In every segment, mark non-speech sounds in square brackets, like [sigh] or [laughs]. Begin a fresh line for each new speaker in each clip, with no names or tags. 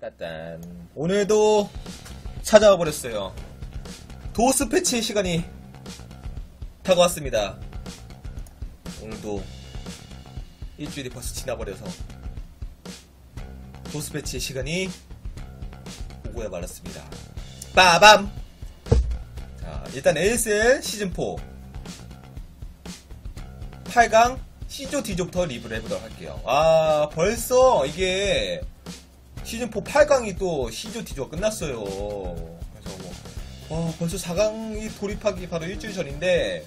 따따딴. 오늘도 찾아와 버렸어요. 도스 패치 시간이 다가왔습니다. 오늘도 일주일이 벌써 지나버려서 도스 패치 시간이 오고야 말았습니다. 빠밤! 자, 일단 ASL 시즌4 8강 C조 D조부터 리뷰를 해보도록 할게요. 아, 벌써 이게 시즌4 8강이 또 C조 D조가 끝났어요. 그래서 뭐, 와, 벌써 4강이 돌입하기 바로 일주일 전인데,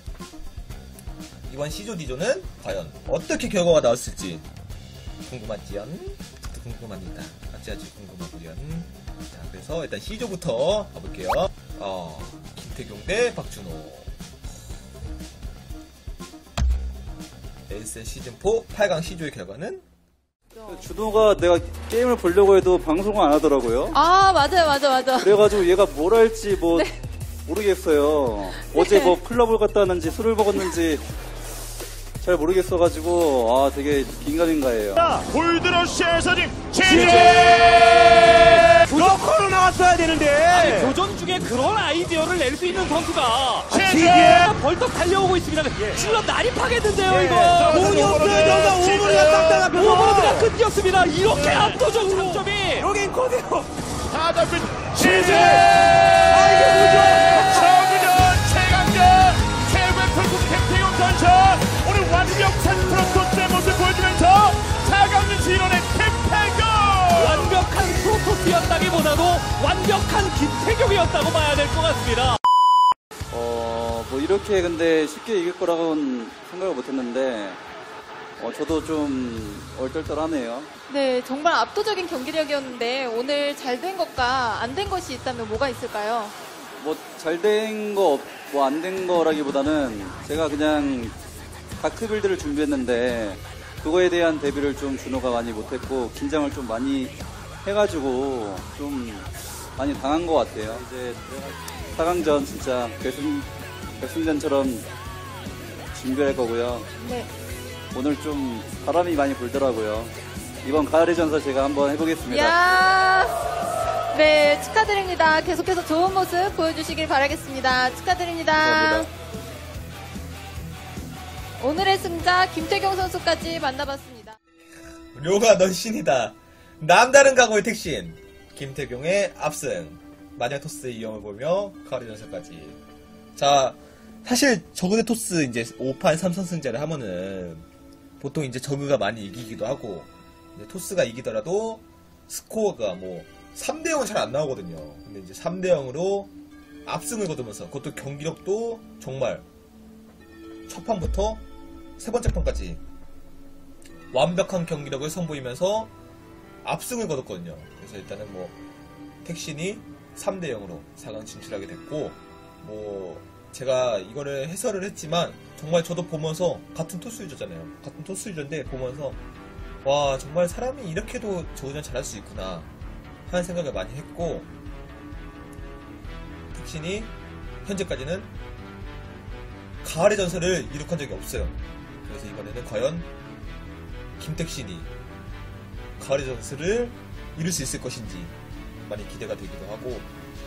이번 C조 D조는 과연 어떻게 결과가 나왔을지 궁금하지요? 궁금합니다. 아주 궁금하고요. 자, 그래서 일단 C조부터 가볼게요. 어, 김태경 대 박준호. ASL 시즌4 8강 C조의 결과는
준호가 내가 게임을 보려고 해도 방송을 안 하더라고요.
아 맞아요 맞아 맞아
그래가지고 얘가 뭘 할지 뭐
네.
모르겠어요. 어제 뭐 클럽을 갔다 왔는지 술을 먹었는지 잘 모르겠어가지고 아 되게 긴가민가해요.
골드러시에서 지금
무조건 나왔어야 되는데.
교전 중에 그런 아이디어를 낼 수 있는 선수가
제재
벌떡 달려오고 있습니다. 질러 난입하겠는데요,
예.
이거.
돈이 없어요. 저가 오버리가 싹다
오버로드가
잡혀서.
끊겼습니다. 이렇게 압도적 장점이.
여긴 코세요.
다 잡힌 제재
아, 이게 뭐죠?
김태경이었다고 봐야 될 것 같습니다.
어, 뭐 이렇게 근데 쉽게 이길 거라고는 생각을 못 했는데 어, 저도 좀 얼떨떨하네요.
네 정말 압도적인 경기력이었는데 오늘 잘 된 것과 안 된 것이 있다면 뭐가 있을까요?
뭐 잘 된 거, 뭐 안 된 거라기보다는 제가 그냥 다크빌드를 준비했는데 그거에 대한 대비를 좀 준호가 많이 못했고 긴장을 좀 많이 해가지고 좀 많이 당한 것 같아요. 이제 4강전 진짜 결승, 결승전처럼 준비할 거고요.
네
오늘 좀 바람이 많이 불더라고요. 이번 가을의 전설 제가 한번 해보겠습니다.
야, 네 축하드립니다. 계속해서 좋은 모습 보여주시길 바라겠습니다. 축하드립니다.
감사합니다.
오늘의 승자 김태경 선수까지 만나봤습니다.
료가 넌 신이다. 남다른 각오의 택신. 김태경의 압승. 마녀토스의 이영을 보며 가을의 전설까지. 자, 사실 저그대 토스 이제 5판 3선승제를 하면은 보통 이제 저그가 많이 이기기도 하고 토스가 이기더라도 스코어가 뭐 3대 0은 잘 안 나오거든요. 근데 이제 3대 0으로 압승을 거두면서 그것도 경기력도 정말 첫 판부터 세 번째 판까지 완벽한 경기력을 선보이면서 압승을 거뒀거든요. 그래서 일단은 뭐 택신이 3대 0으로 4강 진출하게 됐고 뭐 제가 이거를 해설을 했지만 정말 저도 보면서 같은 토스 유저잖아요. 같은 토스 유저인데 보면서 와 정말 사람이 이렇게도 저우전 잘할 수 있구나 하는 생각을 많이 했고 택신이 현재까지는 가을의 전설을 이룩한 적이 없어요. 그래서 이번에는 과연 김택신이 가을의 전설을 이룰 수 있을 것인지 많이 기대가 되기도 하고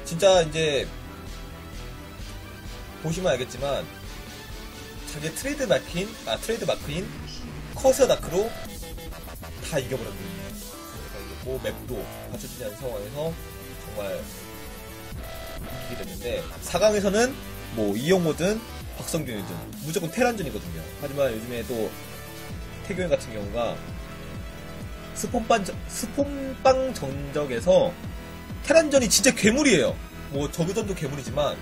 진짜 이제 보시면 알겠지만 자기 트레이드 마크인 아 트레이드 마크인 커서 다크로 다 이겨버렸거든요. 이게 뭐 맵도 받쳐주지 않은 상황에서 정말 이기게 됐는데 4강에서는 뭐 이영호든 박성균이든 무조건 테란전이거든요. 하지만 요즘에 또 태교현 같은 경우가 스폰빵, 전- 스폰빵 전적에서 테란전이 진짜 괴물이에요. 뭐 저그전도 괴물이지만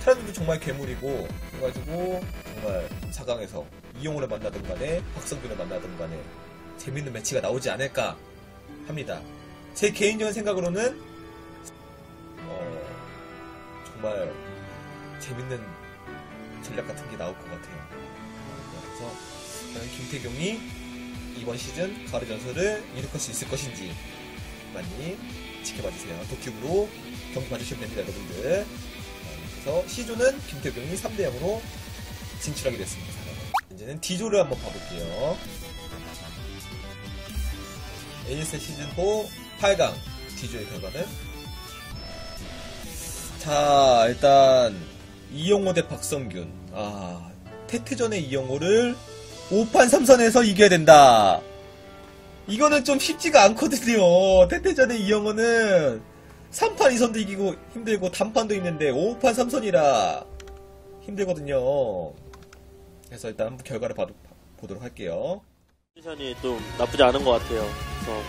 테란전도 정말 괴물이고 그래가지고 정말 4강에서 이용호를 만나든 간에 박성균을 만나든 간에 재밌는 매치가 나오지 않을까 합니다. 제 개인적인 생각으로는 어, 정말 재밌는 전략 같은 게 나올 것 같아요. 그래서 김태경이 이번 시즌 가을 전설을 이룩할 수 있을 것인지 많이 지켜봐 주세요. 도큐브로 경기 봐주시면 됩니다, 여러분들. 어, 그래서 C조는 김태경이 3대 0으로 진출하게 됐습니다. 이제는 D조를 한번 봐볼게요. ASL 시즌 4 8강 D조의 결과는. 자, 일단, 이영호 대 박성균. 아, 태태전의 이영호를 5판 3선에서 이겨야 된다. 이거는 좀 쉽지가 않거든요. 태태전의 이영호는 3판 2선도 이기고 힘들고 단판도 있는데 5판 3선이라 힘들거든요. 그래서 일단 한번 결과를 봐도, 보도록 할게요.
컨디션이 좀 나쁘지 않은 것 같아요. 그래서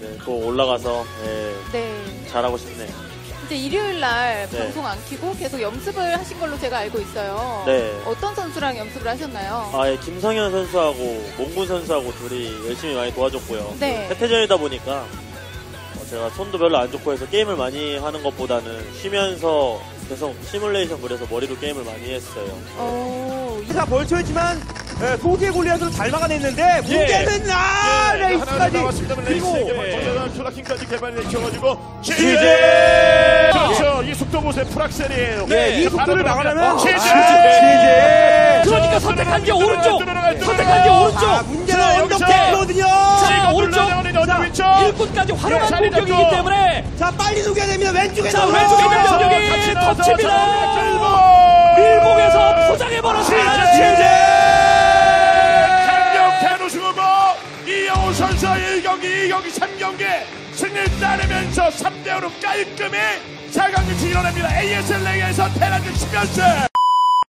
네, 또 올라가서 예,
네.
잘하고 싶네요.
이제 일요일 날
네.
방송 안 키고 계속 연습을 하신 걸로 제가 알고 있어요.
네.
어떤 선수랑 연습을 하셨나요?
아, 예, 김성현 선수하고 몽군 선수하고 둘이 열심히 많이 도와줬고요.
네.
태태전이다 보니까 어, 제가 손도 별로 안 좋고 해서 게임을 많이 하는 것보다는 쉬면서 계속 시뮬레이션 그려서 머리로 게임을 많이 했어요.
오,
자 벌쳐있지만 예, 소지의 골리앗으로 잘 막아냈는데 문제는 아
예,
레이스까지. 그리고
레이스에게 투라킹까지 개발이 되어가지고
취재!
그렇죠. 이 속도 보세요. 프락셀이에요.
네, 이 속도를 막으려면
취재!
취재!
그러니까 선택한 게 오른쪽! 선택한 게
들어가요.
오른쪽!
아 문제는
자,
언덕
여기서.
테크거든요
자, 오른쪽! 일꾼까지 활용한
자리
공격이기. 때문에
자 빨리 녹여야 됩니다 왼쪽에
자. 왼쪽에 있는 병력이 덮칩니다! 밀봉에서 포장해버렸습니다!
취재! 강력한 우승 후보 이영호 선수 1경기 2경기 3경기 승리를 따내면서 3대5로 깔끔히 4강을 이뤄냅니다. ASL 레이에서 테란즈 치면서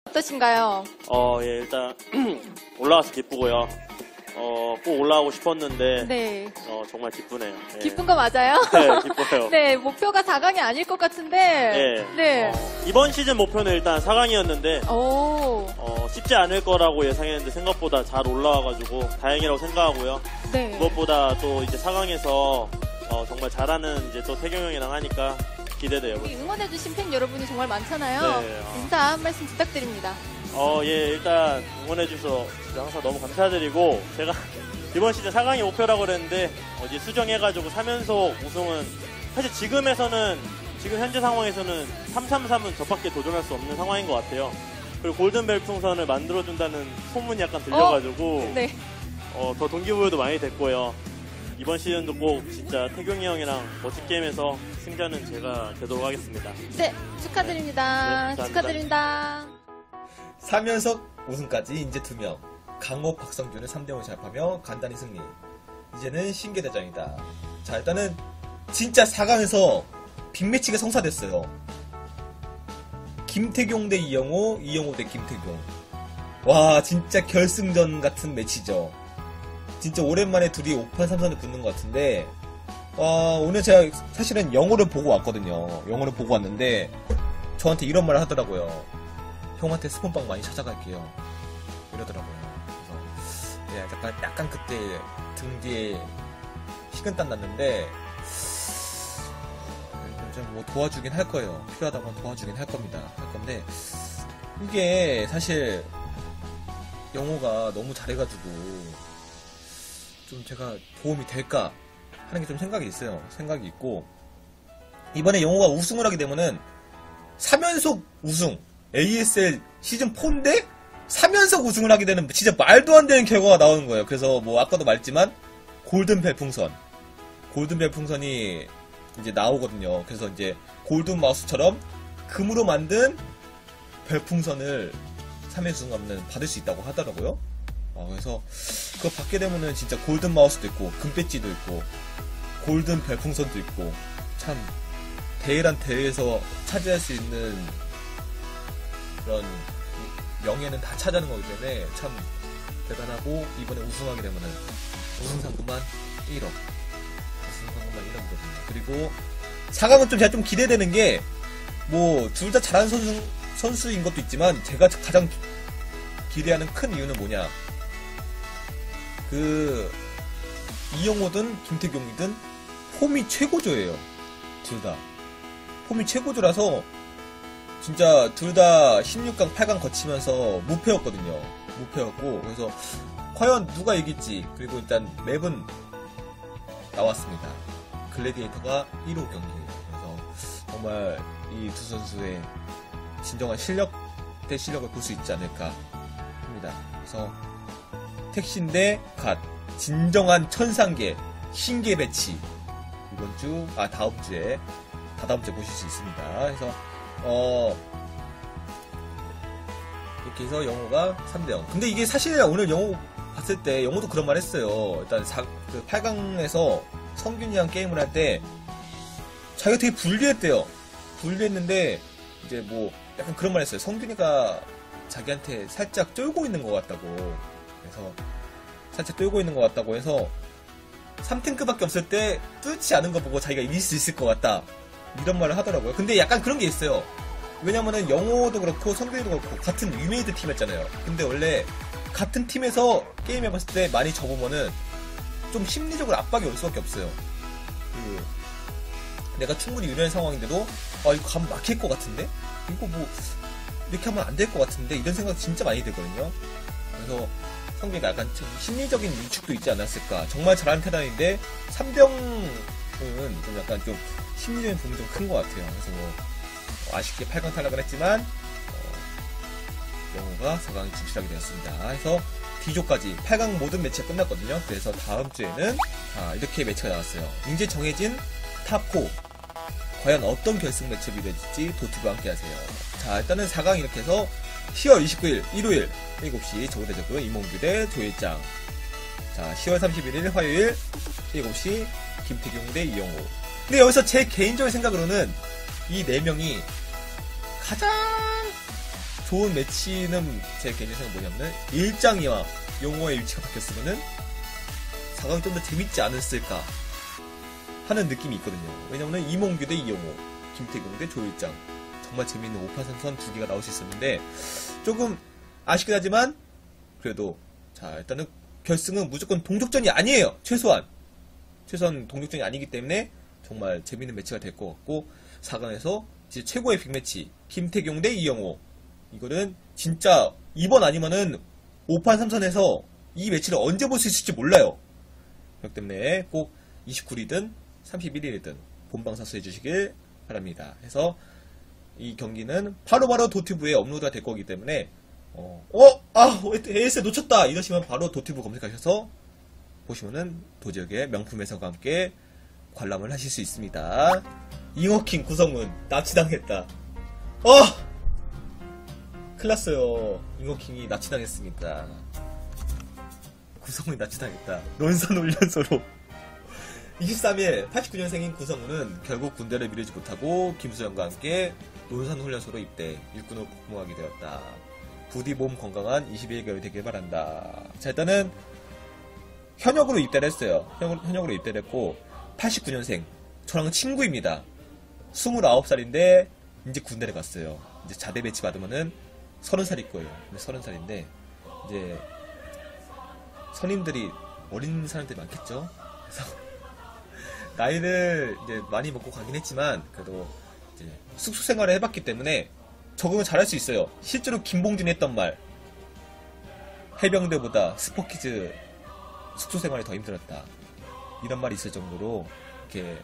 어떠신가요?
어, 예, 일단 [clears throat] 올라가서 기쁘고요. 어, 꼭 올라가고 싶었는데
네.
어, 정말 기쁘네요. 예.
기쁜 거 맞아요? [laughs]
네, 기뻐요.
네, 목표가 4강이 아닐 것 같은데.
네.
네.
어, 이번 시즌 목표는 일단 4강이었는데
오,
어, 쉽지 않을 거라고 예상했는데 생각보다 잘 올라와가지고 다행이라고 생각하고요.
네.
무엇보다 또 이제 4강에서 어, 정말 잘하는 이제 또 태경 형이랑 하니까 기대돼요.
우리 응원해주신 팬 여러분이 정말 많잖아요.
네, 어.
인사 한 말씀 부탁드립니다.
어, 예, 일단 응원해주셔서 진짜 항상 너무 감사드리고 제가 [laughs] 이번 시즌 4강이 목표라고 그랬는데 어제 수정해가지고 3연속 우승은 사실 지금에서는 지금 현재 상황에서는 333은 저밖에 도전할 수 없는 상황인 것 같아요. 그리고 골든 별풍선을 만들어준다는 소문이 약간 들려가지고
네.
어, 더 동기부여도 많이 됐고요. 이번 시즌도 꼭 진짜 태경이 형이랑 멋진 게임에서 승자는 제가 되도록 하겠습니다.
네, 축하드립니다.
네.
축하드립니다.
3연속 우승까지 이제 2명. 강호, 박성준을 3대5 제압하며 간단히 승리. 이제는 신계대장이다. 자, 일단은 진짜 4강에서 빅매치가 성사됐어요. 김태경 대 이영호, 이영호 대 김태경. 와, 진짜 결승전 같은 매치죠. 진짜 오랜만에 둘이 5판 3선을 붙는 것 같은데, 와, 오늘 제가 사실은 영호를 보고 왔거든요. 영호를 보고 왔는데, 저한테 이런 말을 하더라고요. 형한테 스폰빵 많이 찾아갈게요. 이러더라고요. 그래서 예, 약간 약간 그때 등 뒤에 식은땀 났는데 좀뭐 도와주긴 할 거예요. 필요하다면 도와주긴 할 겁니다. 할 건데 이게 사실 영호가 너무 잘해가지고 좀 제가 도움이 될까 하는 게 좀 생각이 있어요. 생각이 있고 이번에 영호가 우승을 하게 되면은 3연속 우승 ASL 시즌 4인데 3연속 우승을 하게 되는 진짜 말도 안 되는 결과가 나오는 거예요. 그래서 뭐 아까도 말했지만 골든 별풍선 골든 별풍선이 이제 나오거든요. 그래서 이제 골든 마우스처럼 금으로 만든 별풍선을 3회 우승 하면 받을 수 있다고 하더라고요. 어, 그래서 그거 받게 되면은 진짜 골든 마우스도 있고 금배지도 있고 골든 별풍선도 있고 참 대회란 대회에서 차지할 수 있는 그런 명예는 다 차지하는 거기 때문에 참 대단하고 이번에 우승하게 되면은 우승 상금만 1억 우승 상금만 1억이거든요 그리고 4강은 좀 제가 좀 기대되는 게 뭐 둘 다 잘하는 선수, 선수인 것도 있지만 제가 가장 기대하는 큰 이유는 뭐냐 그 이영호든 김태경이든 폼이 최고조예요 둘 다 폼이 최고조라서 진짜 둘 다 16강, 8강 거치면서 무패였거든요. 무패였고 그래서 과연 누가 이길지 그리고 일단 맵은 나왔습니다. 글래디에이터가 1호 경기예요. 그래서 정말 이 두 선수의 진정한 실력 대 실력을 볼 수 있지 않을까 합니다. 그래서 택신 대 갓, 진정한 천상계, 신계 배치 이번 주, 아, 다음 주에, 다다음 주에 보실 수 있습니다. 그래서, 어, 이렇게 해서 영호가 3대 0. 근데 이게 사실 오늘 영호 봤을 때 영호도 그런 말 했어요. 일단 4, 그 8강에서 성균이랑 게임을 할 때 자기가 되게 불리했대요. 불리했는데 이제 뭐 약간 그런 말 했어요. 성균이가 자기한테 살짝 쫄고 있는 것 같다고. 그래서 살짝 쫄고 있는 것 같다고 해서 3탱크밖에 없을 때 뚫지 않은 거 보고 자기가 이길 수 있을 것 같다. 이런 말을 하더라고요. 근데 약간 그런 게 있어요. 왜냐면은 영호도 그렇고 성균이도 그렇고 같은 유메이드 팀이었잖아요. 근데 원래 같은 팀에서 게임 해봤을 때 많이 접으면은 좀 심리적으로 압박이 올 수밖에 없어요. 그 내가 충분히 유리한 상황인데도 아 이거 가면 막힐 것 같은데 이거 뭐 이렇게 하면 안 될 것 같은데 이런 생각 진짜 많이 들거든요. 그래서 성균이가 약간 좀 심리적인 위축도 있지 않았을까. 정말 잘하는 테란인데 3병은 좀 약간 좀 심리적인 부분이 좀 큰 것 같아요. 그래서 뭐 아쉽게 8강 탈락을 했지만 어, 영호가 4강에 진출하게 되었습니다. 그래서 D조까지 8강 모든 매치가 끝났거든요. 그래서 다음 주에는 아, 이렇게 매치가 나왔어요. 이제 정해진 탑4 과연 어떤 결승 매치업이 될지 도티브와 함께 하세요. 자 일단은 4강 이렇게 해서 10월 29일 일요일 7시 저우대저그 이몽규 대 조일장. 자 10월 31일 화요일 7시 김태경 대 이영호. 근데 여기서 제 개인적인 생각으로는 이 4명이 가장 좋은 매치는 제 개인적인 생각은 뭐냐면 일장이와 용호의 위치가 바뀌었으면은 4강이 좀 더 재밌지 않았을까 하는 느낌이 있거든요. 왜냐면은 이몽규 대 이용호, 김태경 대 조일장 정말 재밌는 5파 선선 두 개가 나올 수 있었는데 조금 아쉽긴 하지만 그래도 자 일단은 결승은 무조건 동족전이 아니에요. 최소한 최소한 동족전이 아니기 때문에 정말 재밌는 매치가 될 것 같고 4강에서 이제 최고의 빅매치 김태경 대 이영호 이거는 진짜 이번 아니면은 5판 3선에서 이 매치를 언제 볼 수 있을지 몰라요. 그렇기 때문에 꼭 29일이든 31일이든 본방 사수해 주시길 바랍니다. 해서 이 경기는 바로바로 도티브에 업로드가 될 거기 때문에 어, 어, 아, AS 놓쳤다 이러시면 바로 도티브 검색하셔서 보시면은 도지역의 명품 해설과 함께 관람을 하실 수 있습니다. 잉어킹 구성은 납치당했다. 어! 큰일 났어요. 잉어킹이 납치당했습니다. 구성훈이 납치당했다. 논산 훈련소로. 23일 89년생인 구성훈은 결국 군대를 미루지 못하고 김수영과 함께 논산 훈련소로 입대, 일군으로 복무하게 되었다. 부디 몸 건강한 21개월 되길 바란다. 자, 일단은 현역으로 입대를 했어요. 현역, 현역 으로 입대를 했고 89년생. 저랑 친구입니다. 29살인데 이제 군대를 갔어요. 이제 자대 배치 받으면은 30살일 거예요. 30살인데 이제 선임들이 어린 사람들이 많겠죠. 그래서 [laughs] 나이를 이제 많이 먹고 가긴 했지만 그래도 숙소 생활을 해봤기 때문에 적응을 잘할 수 있어요. 실제로 김봉준이 했던 말 해병대보다 스포키즈 숙소 생활이 더 힘들었다. 이런 말이 있을 정도로 이렇게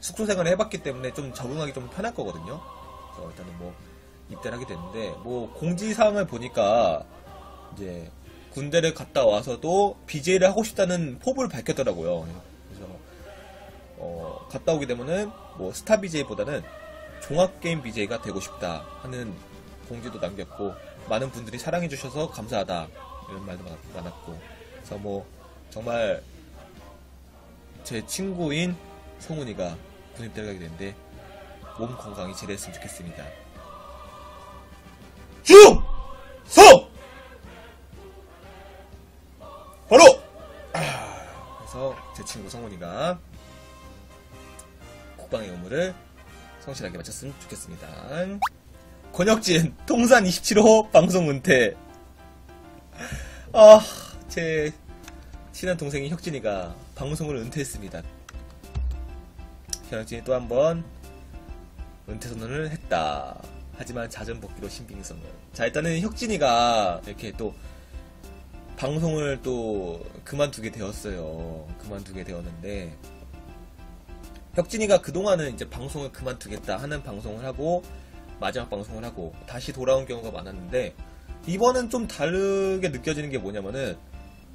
숙소 생활을 해봤기 때문에 좀 적응하기 좀 편할 거거든요. 그래서 일단은 뭐 입대를 하게 됐는데 뭐 공지 사항을 보니까 이제 군대를 갔다 와서도 BJ를 하고 싶다는 포부를 밝혔더라고요. 그래서 어, 갔다 오게 되면은 뭐 스타 BJ보다는 종합 게임 BJ가 되고 싶다 하는 공지도 남겼고 많은 분들이 사랑해 주셔서 감사하다 이런 말도 많- 많았고 그래서 뭐 정말 제 친구인 성훈이가 군입대를 가게 됐는데 몸 건강히 잘 됐으면 좋겠습니다. 중! 성! 바로! 아, 그래서 제 친구 성훈이가 국방의 의무를 성실하게 마쳤으면 좋겠습니다. 권혁진, 통산 27호 방송 은퇴. 아, 제 친한 동생인 혁진이가 방송을 은퇴했습니다. 현진이 또 한 번 은퇴 선언을 했다. 하지만 잦은 복귀로 신빙 선언. 자, 일단은 혁진이가 이렇게 또 방송을 또 그만두게 되었어요. 그만두게 되었는데 혁진이가 그동안은 이제 방송을 그만두겠다 하는 방송을 하고 마지막 방송을 하고 다시 돌아온 경우가 많았는데 이번은 좀 다르게 느껴지는 게 뭐냐면은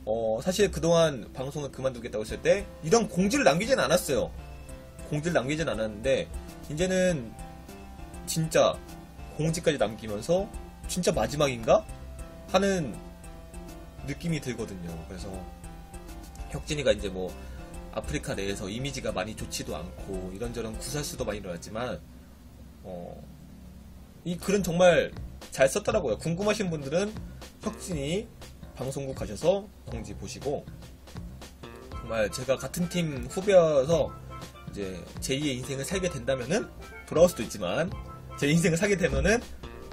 어, 사실 그동안 방송을 그만두겠다고 했을 때 이런 공지를 남기진 않았어요. 공지를 남기진 않았는데 이제는 진짜 공지까지 남기면서 진짜 마지막인가 하는 느낌이 들거든요. 그래서 혁진이가 이제 뭐 아프리카 내에서 이미지가 많이 좋지도 않고 이런저런 구설수도 많이 일어났지만 어, 이 글은 정말 잘 썼더라고요. 궁금하신 분들은 혁진이 방송국 가셔서 공지 보시고 정말 제가 같은 팀 후배여서 이제 제2의 인생을 살게 된다면은 돌아올 수도 있지만 제 인생을 살게 되면은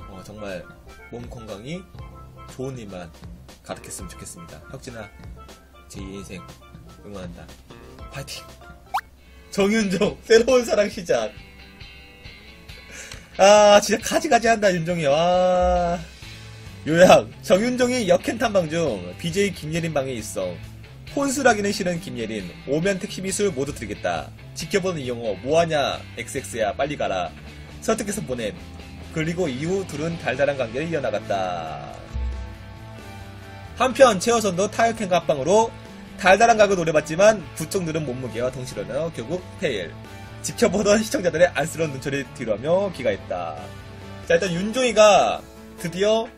어, 정말 몸 건강이 좋은 일만 가득했으면 좋겠습니다. 혁진아 제2의 인생 응원한다. 파이팅! 정윤종 새로운 사랑 시작. 아 진짜 가지가지 한다 윤종이 와. 요약 정윤종이 역행 탐방 중 BJ 김예린 방에 있어 혼술하기는 싫은 김예린 오면 택시 미술 모두 드리겠다 지켜보는 이영호 뭐하냐 XX야 빨리 가라 설득해서 보냄 그리고 이후 둘은 달달한 관계를 이어나갔다 한편 최호선도 타격행과 합방으로 달달한 각을 노려봤지만 부쩍 늘은 몸무게와 동실어며 결국 페일 지켜보던 시청자들의 안쓰러운 눈초리 뒤로하며 귀가했다 자 일단 윤종이가 드디어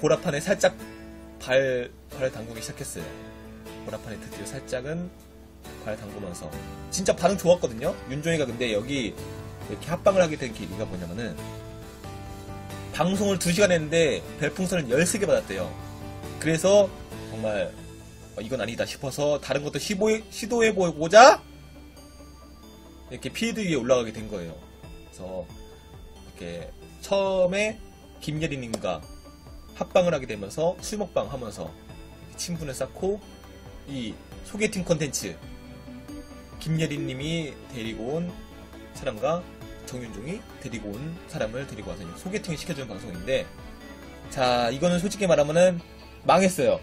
보라판에 살짝 발, 발을 담그기 시작했어요. 보라판에 드디어 살짝은 발 담그면서. 진짜 반응 좋았거든요? 윤종이가 근데 여기 이렇게 합방을 하게 된 계기가 뭐냐면은, 방송을 2시간 했는데 별풍선을 13개 받았대요. 그래서 정말 어, 이건 아니다 싶어서 다른 것도 시도해, 시도해보고자 이렇게 필드 위에 올라가게 된 거예요. 그래서 이렇게 처음에 김예린님과 합방을 하게 되면서 술 먹방 하면서 친분을 쌓고 이 소개팅 컨텐츠 김예린님이 데리고 온 사람과 정윤종이 데리고 온 사람을 데리고 와서 소개팅을 시켜주는 방송인데 자 이거는 솔직히 말하면은 망했어요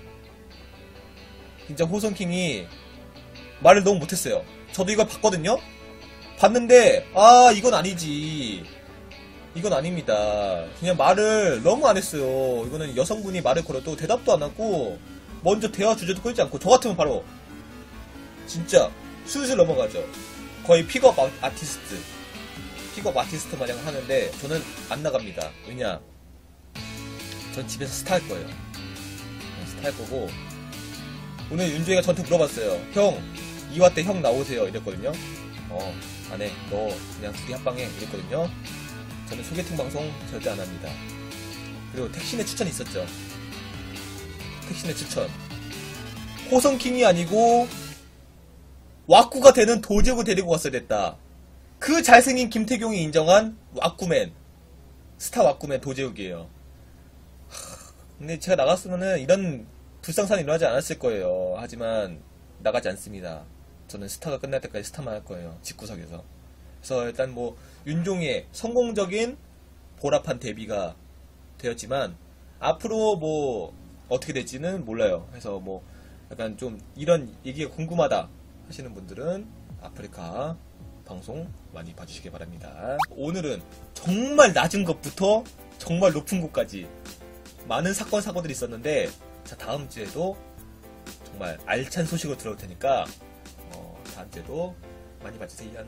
진짜 호선킹이 말을 너무 못했어요 저도 이걸 봤거든요 봤는데 아 이건 아니지 이건 아닙니다. 그냥 말을 너무 안 했어요. 이거는 여성분이 말을 걸어도 대답도 안 하고 먼저 대화 주제도 끌지 않고 저 같으면 바로 진짜 슬슬 넘어가죠. 거의 픽업 아- 아티스트 픽업 아티스트 마냥 하는데 저는 안 나갑니다. 왜냐? 전 집에서 스타 할 거예요. 할 거고 오늘 윤주이가 저한테 물어봤어요. 형 이화 때 형 나오세요 이랬거든요. 어 안해 너 그냥 둘이 합방해 이랬거든요. 저는 소개팅 방송 절대 안 합니다. 그리고 택신의 추천이 있었죠. 택신의 추천. 호성킹이 아니고 왁구가 되는 도지욱을 데리고 왔어야 됐다. 그 잘생긴 김태경이 인정한 왁구맨. 스타 왁구맨 도제욱이에요. 하, 근데 제가 나갔으면은 이런 불상사는 일어나지 않았을 거예요. 하지만 나가지 않습니다. 저는 스타가 끝날 때까지 스타만 할 거예요. 집구석에서. 그래서 일단 뭐 윤종의 성공적인 보라판 데뷔가 되었지만 앞으로 뭐 어떻게 될지는 몰라요. 그래서 뭐 약간 좀 이런 얘기가 궁금하다 하시는 분들은 아프리카 방송 많이 봐주시기 바랍니다. 오늘은 정말 낮은 것부터 정말 높은 곳까지 많은 사건 사고들이 있었는데 자 다음 주에도 정말 알찬 소식을 들어올 테니까 어, 다음 주에도 많이 봐주세요.